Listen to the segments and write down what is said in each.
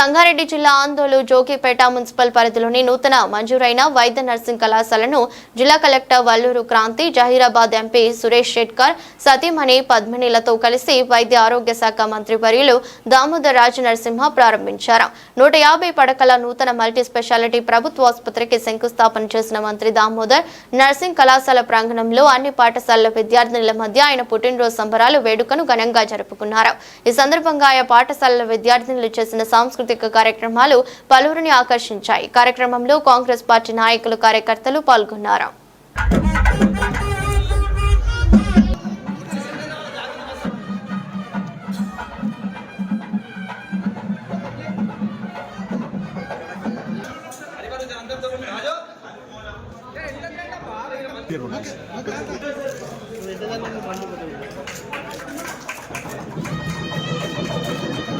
సంగారెడ్డి జిల్లా ఆందోళన జోగిపేట మున్సిపల్ పరిధిలోని నూతన మంజూరైన వైద్య నర్సింగ్ కళాశాలను జిల్లా కలెక్టర్ వల్లూరు క్రాంతి జహీరాబాద్ ఎంపీ సురేష్ షెట్కర్ సతీమణి పద్మినిలతో కలిసి వైద్య ఆరోగ్య శాఖ మంత్రి వర్యులు దామోదర్ రాజు నరసింహ ప్రారంభించారు. నూట యాభై పడకల నూతన మల్టీ స్పెషాలిటీ ప్రభుత్వ ఆసుపత్రికి శంకుస్థాపన చేసిన మంత్రి దామోదర్ నర్సింగ్ కళాశాల ప్రాంగణంలో అన్ని పాఠశాలల విద్యార్థినుల మధ్య ఆయన పుట్టినరోజు సంబరాలు వేడుకను ఘనంగా జరుపుకున్నారు. ఈ సందర్భంగా ఆయా పాఠశాలల విద్యార్థినులు చేసిన సాంస్కృతిక కార్యక్రమాలు పలువురిని ఆకర్షించాయి. కార్యక్రమంలో కాంగ్రెస్ పార్టీ నాయకులు కార్యకర్తలు పాల్గొన్నారు. Big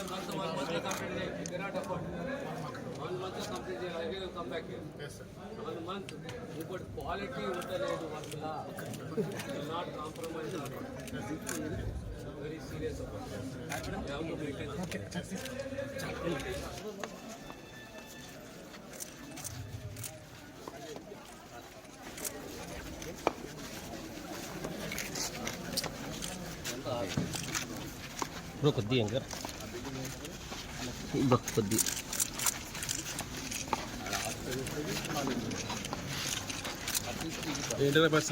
month, one month they completed, they cannot afford. One month they completed, I will come back here. Yes, sir. One month, you put quality ఉండలేదు వర్క్లా not compromise very serious bro కొద్ది ఎంకర్ bro కొద్ది ఏంటనే bus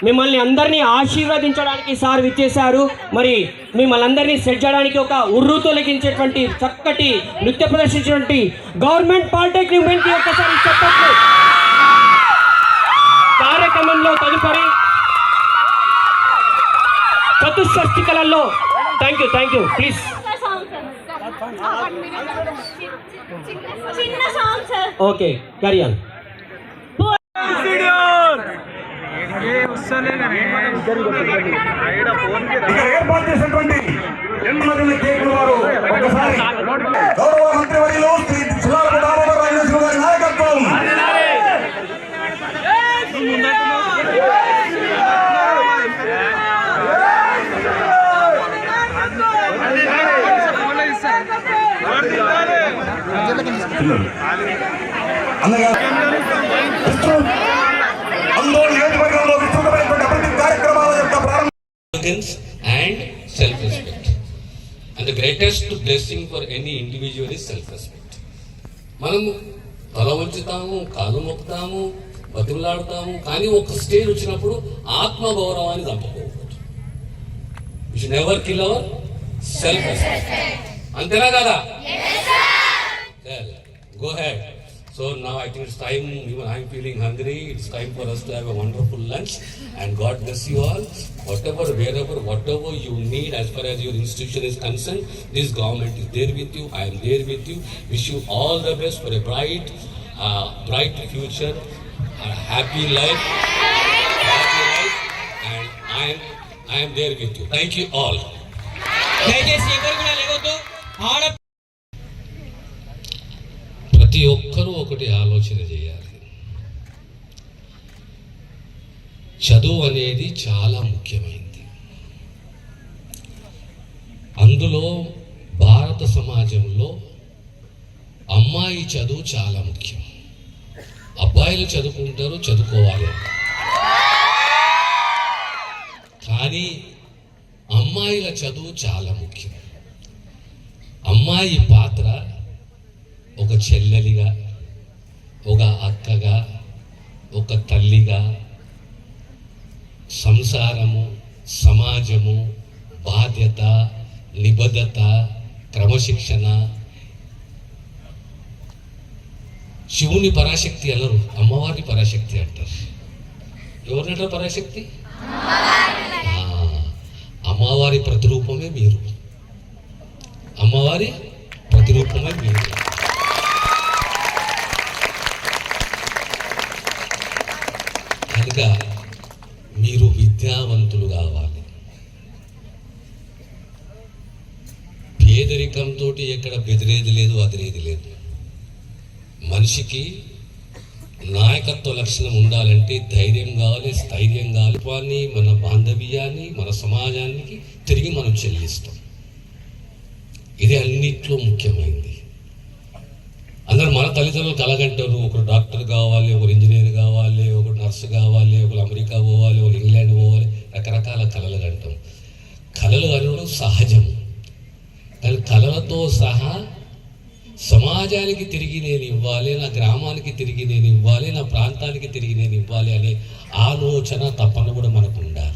మిమ్మల్ని అందరినీ ఆశీర్వదించడానికి sir విచ్చేశారు. మరి మిమ్మల్ని అందరినీ సెట్ చేయడానికి ఒక ఉర్రు తొలగించేటువంటి చక్కటి నృత్య ప్రదర్శించినటువంటి గవర్నమెంట్ పాలిటెక్నిక్ ఒక్కసారి చెప్పట్లు కార్యక్రమంలో తదుపరి చతుష్షష్టి కళల్లో thank you thank you please okay కరియాన్ ఏర్పాటు చేసినటువంటి ఎనిమిది కేకుల వారు ఒకసారి గౌరవ మంత్రివర్యులు శ్రీ సుధాకర్ దామోదర్ రాజేశ్వర గారి నాయకత్వం. అందగా అందరూ arrogance and self-respect. And the greatest blessing for any individual is self-respect. మనము తల వంచుతాము కాలు మొక్కుతాము బతిమలాడుతాము కానీ ఒక స్టేజ్ వచ్చినప్పుడు ఆత్మగౌరవాన్ని చంపకూడదు you never kill our self అంతేనా కదా go ahead. So now I think it's time, even I'm feeling hungry, it's time for us to have a wonderful lunch and God bless you all. Whatever, wherever, whatever you need as far as your institution is concerned, this government is there with you, I am there with you. Wish you all the best for a bright, uh, bright future, a happy life, happy life and I am, I am there with you. Thank you all. ప్రతి ఒక్కరూ ఒకటి ఆలోచన చేయాలి. చదువు అనేది చాలా ముఖ్యమైనది అందులో భారత సమాజంలో అమ్మాయి చదువు చాలా ముఖ్యం. అబ్బాయిలు చదువుకుంటారు చదువుకోవాలి కానీ అమ్మాయిల చదువు చాలా ముఖ్యం. అమ్మాయి పాత్ర ఒక చెల్లెలిగా ఒక అక్కగా ఒక తల్లిగా సంసారము సమాజము బాధ్యత నిబద్ధత క్రమశిక్షణ శివుని పరాశక్తి అనరు అమ్మవారిని పరాశక్తి అంటారు. ఎవరంటారు పరాశక్తి? అమ్మవారి ప్రతిరూపమే మీరు. అమ్మవారి ప్రతిరూపమే మీరు. మొదటిగా మీరు విద్యావంతులు కావాలి. పేదరికంతో ఎక్కడ బెదిరేది లేదు అదిరేది లేదు. మనిషికి నాయకత్వ లక్షణం ఉండాలంటే ధైర్యం కావాలి స్థైర్యం కావాలి. మన బాంధవ్యాన్ని మన సమాజానికి తిరిగి మనం చెల్లిస్తాం. ఇది అన్నిట్లో ముఖ్యమైనది అందరు మన తల్లిదండ్రులు కలగంటారు ఒకరు డాక్టర్ నర్సు కావాలి ఒకరు అమెరికా పోవాలి ఒకరు ఇంగ్లాండ్ పోవాలి రకరకాల కళలు అంటాం. కళలు అనడం సహజం. కానీ కళలతో సహా సమాజానికి తిరిగి నేను ఇవ్వాలి నా గ్రామానికి తిరిగి నేను ఇవ్వాలి నా ప్రాంతానికి తిరిగి నేను ఇవ్వాలి అనే ఆలోచన తప్పన కూడా మనకు ఉండాలి.